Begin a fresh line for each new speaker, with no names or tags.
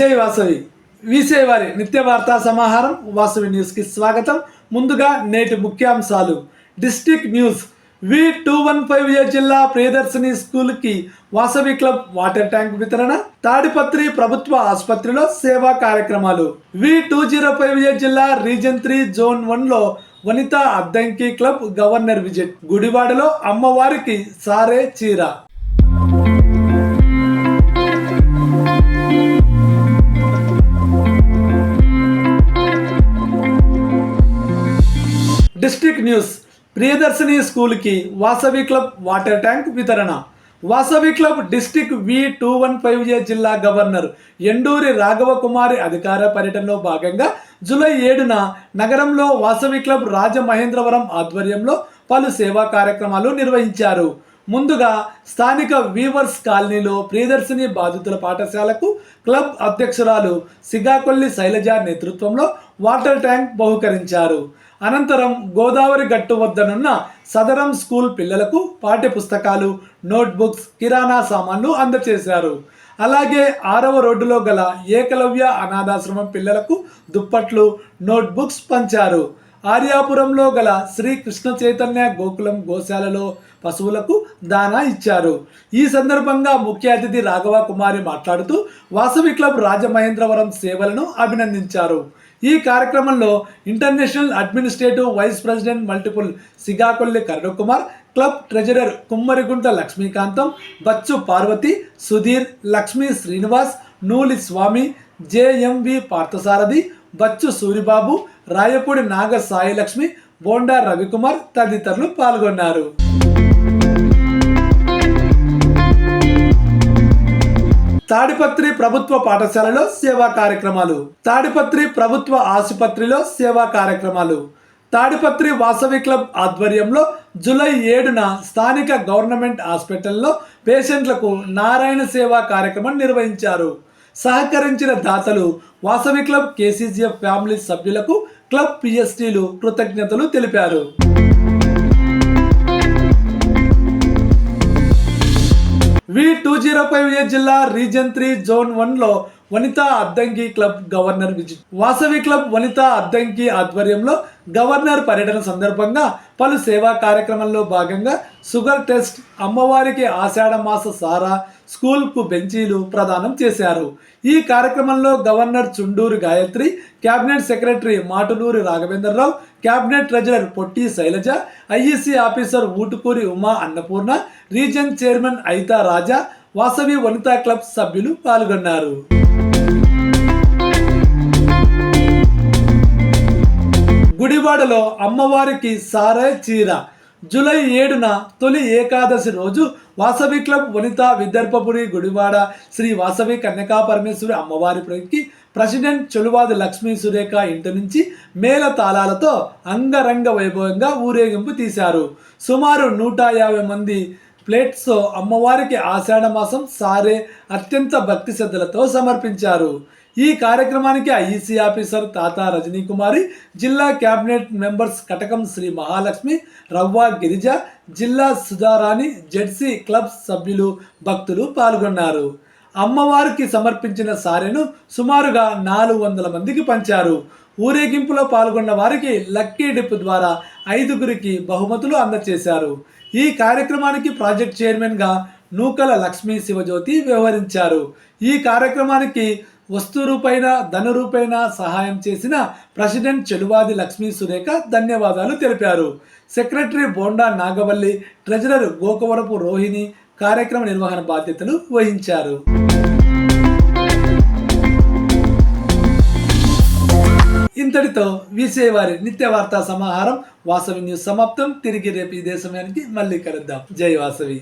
జై వాసవి. వీసే వారి నిత్య వార్తా సమాహారం వాసవి న్యూస్కి స్వాగతం. ముందుగా నేటి ముఖ్యాంశాలు. District news. V two one five A జిల్లా ప్రియదర్శిని స్కూల్కి వాసవి క్లబ్ వాటర్ ట్యాంక్ వితరణ తాడిపత్రి ప్రభుత్వ ఆసుపత్రిలో సేవా కార్యక్రమాలు. V two zero five A జిల్లా రీజన్ త్రీ జోన్ వన్లో Vanitha Addanki club governor visit గుడివాడలో అమ్మవారికి సారే చీర. District news. ప్రియదర్శిని స్కూల్కి వాసవి క్లబ్ వాటర్ ట్యాంక్ వితరణ. Vasavi club district V two one five A జిల్లా గవర్నర్ ఎండూరి రాఘవ కుమారి అధికార పర్యటనలో భాగంగా జూలై ఏడున నగరంలో వాసవి క్లబ్ రాజమహేంద్రవరం ఆధ్వర్యంలో పలు సేవా కార్యక్రమాలు నిర్వహించారు. ముందుగా స్థానిక వీవర్స్ కాలనీలో ప్రియదర్శిని బాధితుల పాఠశాలకు క్లబ్ అధ్యక్షురాలు సిగాకొల్లి శైలజ నేతృత్వంలో వాటర్ ట్యాంక్ బహుకరించారు. అనంతరం గోదావరి గట్టు వద్దనున్న సదరం స్కూల్ పిల్లలకు పాఠ్య పుస్తకాలు నోట్బుక్స్ కిరాణా సామాన్లు అందజేశారు అలాగే ఆరవ రోడ్డులో గల ఏకలవ్య అనాథాశ్రమం పిల్లలకు దుప్పట్లు నోట్బుక్స్ పంచారు. ఆర్యాపురంలో గల శ్రీ కృష్ణ చైతన్య గోకులం గోశాలలో పశువులకు దానా ఇచ్చారు. ఈ సందర్భంగా ముఖ్య అతిథి రాఘవ కుమారి మాట్లాడుతూ వాసవి క్లబ్ రాజమహేంద్రవరం సేవలను అభినందించారు. ఈ కార్యక్రమంలో international administrative vice president multiple Sigakolli Karunakumar club treasurer Kummarigunta Lakshmikantham Bachchu Parvathi Sudheer Lakshmi Srinivas Nooli Swamy JMV Parthasarathi Bachchu Suribabu Rayapudi Naga Sailakshmi Bonda Ravikumar తదితరులు పాల్గొన్నారు. తాడిపత్రి ప్రభుత్వ పాఠశాలలో సేవా కార్యక్రమాలు. తాడిపత్రి ప్రభుత్వ ఆసుపత్రిలో సేవా కార్యక్రమాలు. తాడిపత్రి వాసవి క్లబ్ ఆధ్వర్యంలో జూలై ఏడున స్థానిక గవర్నమెంట్ హాస్పిటల్లో పేషెంట్లకు నారాయణ సేవా కార్యక్రమం నిర్వహించారు. సహకరించిన దాతలు వాసవి క్లబ్ కేసీజీఎఫ్ ఫ్యామిలీ సభ్యులకు క్లబ్ పిఎస్టీలు కృతజ్ఞతలు తెలిపారు. V two zero five A జిల్లా రీజన్ త్రీ జోన్ వన్లో Vanitha Addanki club governor visit Vasavi club Vanitha Addanki ఆధ్వర్యంలో గవర్నర్ పర్యటన సందర్భంగా పలు సేవా కార్యక్రమంలో భాగంగా షుగర్ టెస్ట్ అమ్మవారికి ఆషాఢ మాస సారా స్కూల్కు బెంచీలు ప్రదానం చేశారు. ఈ కార్యక్రమంలో governor Chunduru Gayatri cabinet secretary Matuluri Raghavendrarao cabinet treasurer Potti Sailaja IEC officer Utukuri Uma Annapurna region chairman Aitha Raja Vasavi Vanitha club సభ్యులు పాల్గొన్నారు. గుడివాడలో అమ్మవారికి సారే చీర. జూలై ఏడున తొలి ఏకాదశి రోజు వాసవి క్లబ్ వనిత విదర్భపురి గుడివాడ శ్రీ వాసవి కన్యకా పరమేశ్వరి అమ్మవారి ప్రతికి ప్రెసిడెంట్ చెలువాది లక్ష్మీ సురేఖ ఇంటి నుంచి మేళ తాళాలతో అంగరంగ వైభవంగా ఊరేగింపు తీశారు. సుమారు నూట యాభై మంది ప్లేట్స్తో అమ్మవారికి ఆషాఢ మాసం సారే అత్యంత భక్తి శ్రద్ధలతో సమర్పించారు. ఈ కార్యక్రమానికి ఐఈసీ ఆఫీసర్ తాత రజనీ కుమారి జిల్లా కేబినెట్ మెంబర్స్ కటకం శ్రీ మహాలక్ష్మి రవ్వ గిరిజ జిల్లా సుధారాణి జెడ్సీ క్లబ్ సభ్యులు భక్తులు పాల్గొన్నారు. అమ్మవారికి సమర్పించిన సారెను సుమారుగా నాలుగు వందల మందికి పంచారు. ఊరేగింపులో పాల్గొన్న వారికి లక్కీ డిప్ ద్వారా ఐదుగురికి బహుమతులు అందజేశారు ఈ కార్యక్రమానికి ప్రాజెక్ట్ చైర్మన్గా నూకల లక్ష్మీ శివజ్యోతి వ్యవహరించారు. ఈ కార్యక్రమానికి వస్తు రూపైన ధన రూపైన సహాయం చేసిన ప్రెసిడెంట్ చెలువాది లక్ష్మీ సురేఖ ధన్యవాదాలు తెలిపారు. సెక్రటరీ బోండా నాగవల్లి ట్రెజరర్ గోకవరపు రోహిణి కార్యక్రమ నిర్వహణ బాధ్యతలు వహించారు. ఇంతటితో వీసేవారి నిత్య వార్తా సమాహారం వాసవి న్యూస్ సమాప్తం. తిరిగి రేపు ఇదే సమయానికి మళ్ళీ కలుద్దాం. జై వాసవి.